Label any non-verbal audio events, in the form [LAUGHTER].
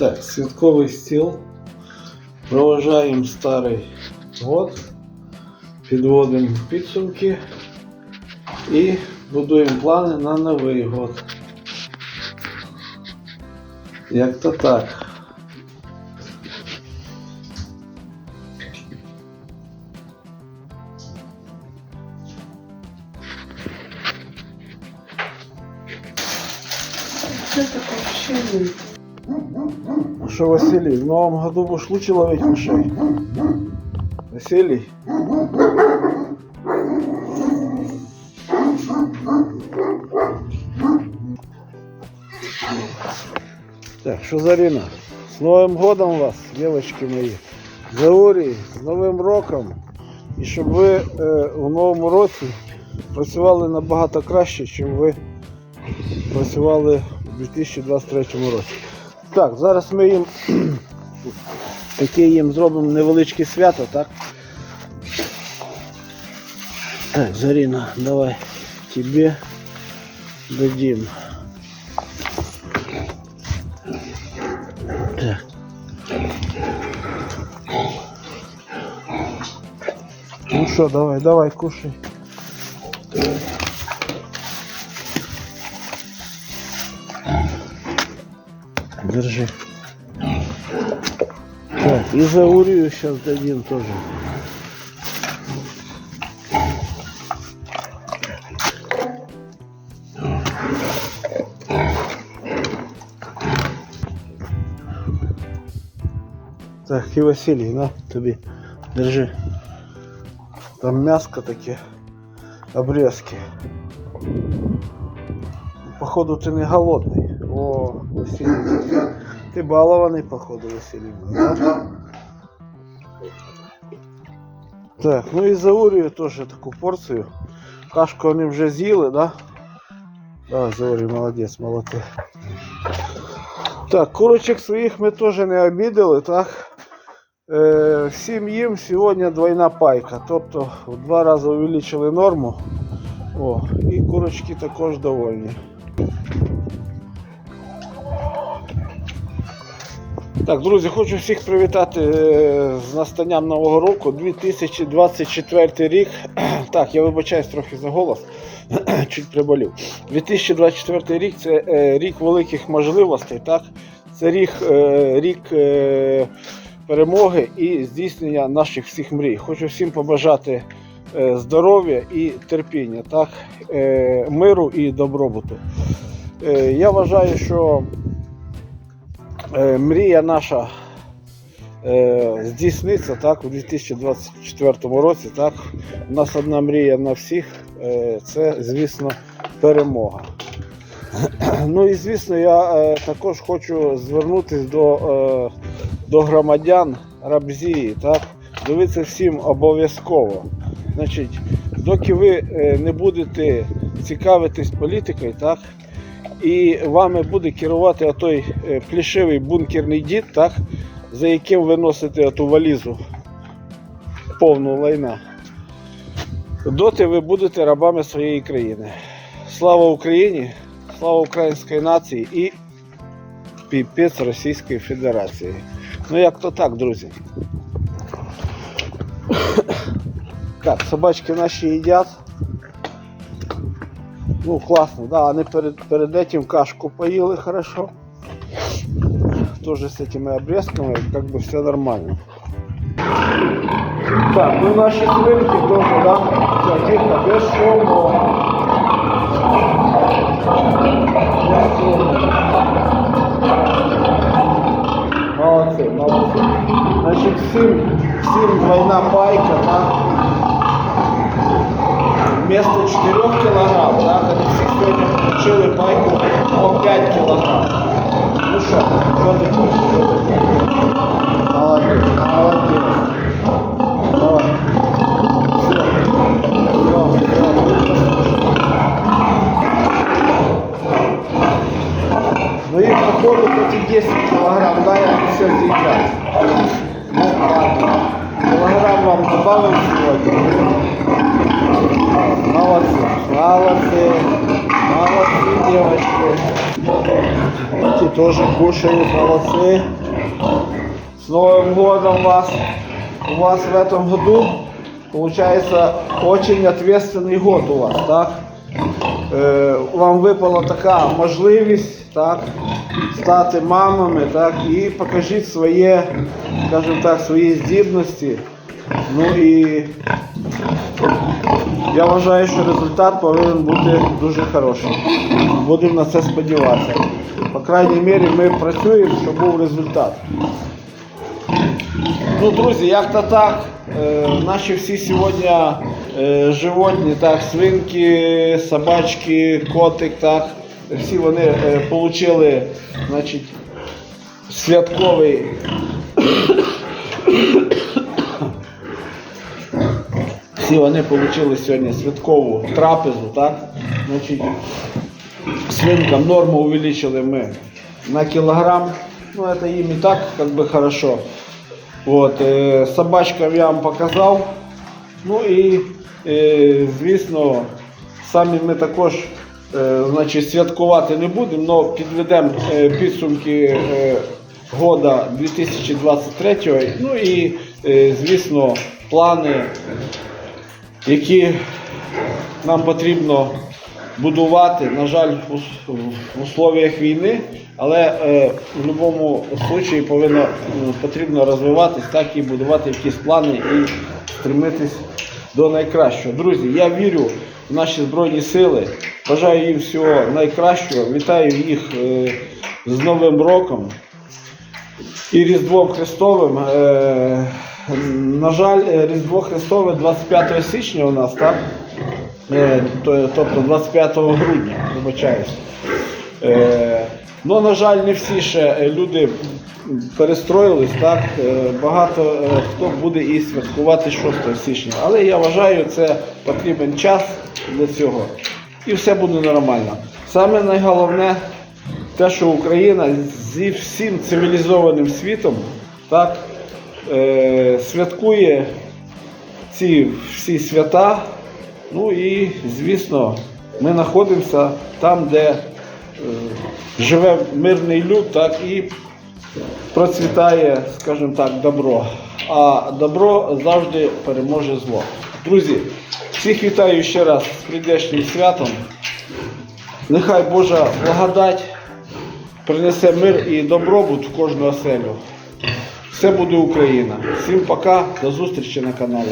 Так, святковий стіл. Проважаємо старий год, підводимо підсумки і будуємо плани на новий год. Як то так. Что такое общение? Что, Василий, в новом году будешь лучше ловить мышей? Василий? Так, что Зарина? С Новым годом вас, девочки мои! Заурі, з Новим роком! І щоб ви е, у новому році працювали набагато краще, ніж ви працювали у 2023 році. Так, зараз ми їм [CLEARS THROAT] таке їм зробимо невеличке свято, так? Так, Зарина, давай тебе дадим. Так. Ну что, давай, давай, кушай. Держи. Так, и за Урию сейчас дадим тоже. Так, і Василій, на тобі. Держи. Там м'яско таке, обрезки. Походу ти не голодний. О, Василій. Ти балований, походу, Василій. Да? Так, ну і за Урію теж таку порцію. Кашку вони вже з'їли, да? Давай, Заурій, молодець, молодець. Так, курочок своїх ми теж не обідали, так? Е, всім їм сьогодні двойна пайка. Тобто в два рази увеличили норму. О, і курочки також довольні. Так, друзі, хочу всіх привітати е, з настанням Нового року 2024 рік. [CLEARS THROAT] Так, я вибачаюсь трохи за голос, [CLEARS THROAT] чуть приболів. 2024 рік це е, рік великих можливостей, так? Це рік, е, рік перемоги і здійснення наших всіх мрій. Хочу всім побажати здоров'я і терпіння, так? Миру і добробуту. Я вважаю, що мрія наша е, здійсниться так, у 2024 році. Так. У нас одна мрія на всіх е, це, звісно, перемога. [CLEARS THROAT] Ну і звісно, я е, також хочу звернутися до, е, до громадян Рабзії. Так? Дивіться всім обов'язково. Значить, доки ви е, не будете цікавитись політикою, так? І вами буде керувати отой е, плішивий бункерний дід, так? за яким ви носите оту валізу повну лайна. Доти ви будете рабами своєї країни. Слава Україні! Слава українській нації і піпець Російської Федерації. Ну як то так, друзі. Так, собачки наші їдять. Ну, классно, да, они перед, перед этим кашку поели хорошо. Тоже с этими обрезками, как бы все нормально. Так, ну наши свинки тоже, да, тихо, без шума. Молодцы, молодцы. Значит, всем, всем двойна пайка, да, вместо 4 килограмм, да, все сегодня получили пайку по 5 килограмм. Ну что, что ты хочешь? Что ты? Молодец, молодец. Давай. Ну их походу эти 10 килограмм, да, я все съедят. Ну ладно. Килограмм вам добавим сегодня. Молодцы, молодцы, молодцы, девочки. Эти тоже кушают, молодцы. С Новым годом вас! У вас в этом году получается очень ответственный год у вас, так? Е, вам випала така можливість так, стати мамами так, і покажіть своє, скажімо так, свої здібності. Ну і я вважаю, що результат повинен бути дуже хороший. Будемо на це сподіватися. По крайній мірі ми працюємо, щоб був результат. Ну, друзі, як то так, е, наші всі сьогодні е, животні, так, свинки, собачки, котик, так, всі вони е, отримали, значить, святковий. Всі вони отримали сьогодні святкову трапезу, так? Значить, свинкам норму увеличили мы на килограмм. Ну, это им и так как бы хорошо. Вот, е, собачкам я вам показав. Ну і, е, звісно, самі ми також е, значить, святкувати не будемо, але підведемо е, підсумки е, года 2023. Ну і, е, звісно, плани, які нам потрібно будувати, на жаль, в ус- условиях війни, але е, в будь-якому випадку повинно, потрібно розвиватись, так і будувати якісь плани і стремитись до найкращого. Друзі, я вірю в наші Збройні Сили, бажаю їм всього найкращого, вітаю їх е, з Новим роком і Різдвом Христовим. На жаль, е, Різдво Христове 25 січня у нас, так? Е, тобто 25 грудня, вибачаюсь. Е, ну, на жаль, не всі ще люди перестроїлись, так? Багато хто буде і святкувати 6 січня. Але я вважаю, це потрібен час для цього. І все буде нормально. Саме найголовне те, що Україна зі всім цивілізованим світом так, е, святкує ці всі свята. Ну і, звісно, ми знаходимося там, де е, живе мирний люд, так і процвітає, скажімо так, добро. А добро завжди переможе зло. Друзі, всіх вітаю ще раз з прийдешнім святом. Нехай Божа благодать принесе мир і добробут в кожну оселю. Все буде Україна. Всім пока, до зустрічі на каналі.